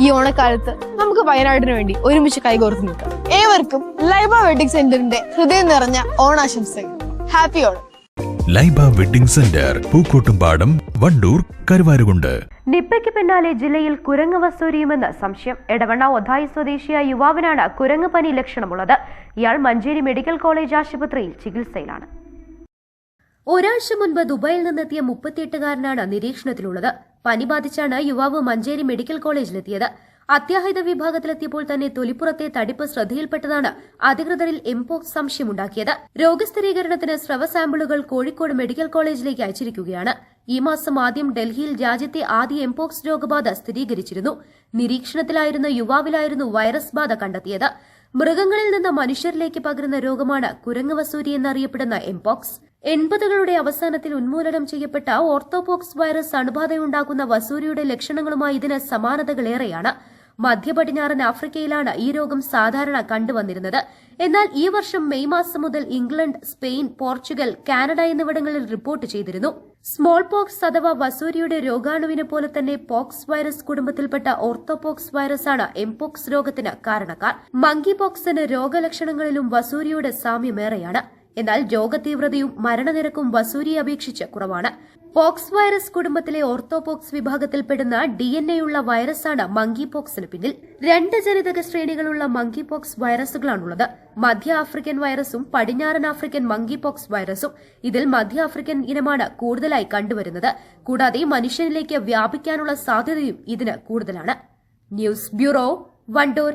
ഈ ഓണക്കാലത്ത് നമുക്ക് വയനാടിന് വേണ്ടി ഒരുമിച്ച് കൈകോർത്ത് നിൽക്കാം. ഏവർക്കും ലൈബ വെഡിങ് സെന്ററിന്റെ ഹൃദയം നിറഞ്ഞ ഓണാശംസകൾ. Happy Onam. Laiba wedding centre Pookkottumpadam Wandoor Karuvarakundu. നിപ്പയ്ക്ക് പിന്നാലെ ജില്ലയിൽ കുരങ്ങ് വസൂരിയുമെന്ന് സംശയം. എടവണ്ണ ഒതായി സ്വദേശിയായ യുവാവിനാണ് കുരങ്ങ് പനി ലക്ഷണമുള്ളത്. ഇയാൾ മഞ്ചേരി മെഡിക്കൽ കോളേജ് ആശുപത്രിയിൽ ചികിത്സയിലാണ്. ഒരാഴ്ച മുൻപ് ദുബായിൽ നിന്നെത്തിയ മുപ്പത്തിയെട്ടുകാരനാണ് നിരീക്ഷണത്തിലുള്ളത്. പനി ബാധിച്ചാണ് യുവാവ് മഞ്ചേരി മെഡിക്കൽ കോളേജിലെത്തിയത്. അത്യാഹിത വിഭാഗത്തിലെത്തിയപ്പോൾ തന്നെ തൊലിപ്പുറത്തെ തടിപ്പ് ശ്രദ്ധയിൽപ്പെട്ടതാണ് അധികൃതരിൽ എംപോക്സ് സംശയമുണ്ടാക്കിയത്. രോഗസ്ഥിരീകരണത്തിന് സ്രവ സാമ്പിളുകൾ കോഴിക്കോട് മെഡിക്കൽ കോളേജിലേക്ക് അയച്ചിരിക്കുകയാണ്. ഈ മാസം ആദ്യം ഡൽഹിയിൽ രാജ്യത്തെ ആദ്യ എംപോക്സ് രോഗബാധ സ്ഥിരീകരിച്ചിരുന്നു. നിരീക്ഷണത്തിലായിരുന്ന യുവാവിലായിരുന്നു വൈറസ് ബാധ കണ്ടെത്തിയത്. മൃഗങ്ങളിൽ നിന്ന് മനുഷ്യരിലേക്ക് പകരുന്ന രോഗമാണ് കുരങ്ങ് വസൂരി എന്നറിയപ്പെടുന്ന എംപോക്സ് എൺപതുകളുടെ അവസാനത്തിൽ ഉന്മൂലനം ചെയ്യപ്പെട്ട ഓർത്തോപോക്സ് വൈറസ് അണുബാധയുണ്ടാക്കുന്ന വസൂരിയുടെ ലക്ഷണങ്ങളുമായി ഇതിന് സമാനതകളേറെയാണ്. മധ്യ പടിഞ്ഞാറൻ ആഫ്രിക്കയിലാണ് ഈ രോഗം സാധാരണ കണ്ടുവന്നിരുന്നത്. എന്നാൽ ഈ വർഷം മെയ് മാസം മുതൽ ഇംഗ്ലണ്ട് സ്പെയിൻ പോർച്ചുഗൽ കാനഡ എന്നിവിടങ്ങളിൽ റിപ്പോർട്ട് ചെയ്തിരുന്നു. സ്മോൾ പോക്സ് അഥവാ വസൂരിയുടെ രോഗാണുവിനെ പോലെ തന്നെ പോക്സ് വൈറസ് കുടുംബത്തിൽപ്പെട്ട ഓർത്തോപോക്സ് വൈറസാണ് എംപോക്സ് രോഗത്തിന് കാരണക്കാർ. മങ്കി പോക്സിന് രോഗലക്ഷണങ്ങളിലും വസൂരിയുടെ സാമ്യമേറെയാണ്. എന്നാൽ രോഗതീവ്രതയും മരണനിരക്കും വസൂരിയെ അപേക്ഷിച്ച് കുറവാണ്. പോക്സ് വൈറസ് കുടുംബത്തിലെ ഓർത്തോപോക്സ് വിഭാഗത്തിൽപ്പെടുന്ന ഡി എൻ എയുള്ള വൈറസാണ് മങ്കി പോക്സിന് പിന്നിൽ. രണ്ട് ജനിതക ശ്രേണികളുള്ള മങ്കി പോക്സ് വൈറസുകളാണുള്ളത്. മധ്യ ആഫ്രിക്കൻ വൈറസും പടിഞ്ഞാറൻ ആഫ്രിക്കൻ മങ്കി പോക്സ് വൈറസും ഇതിൽ മധ്യ ആഫ്രിക്കൻ ഇനമാണ് കൂടുതലായി കണ്ടുവരുന്നത്. കൂടാതെ മനുഷ്യനിലേക്ക് വ്യാപിക്കാനുള്ള സാധ്യതയും ഇതിന് കൂടുതലാണ്. News bureau Wandoor.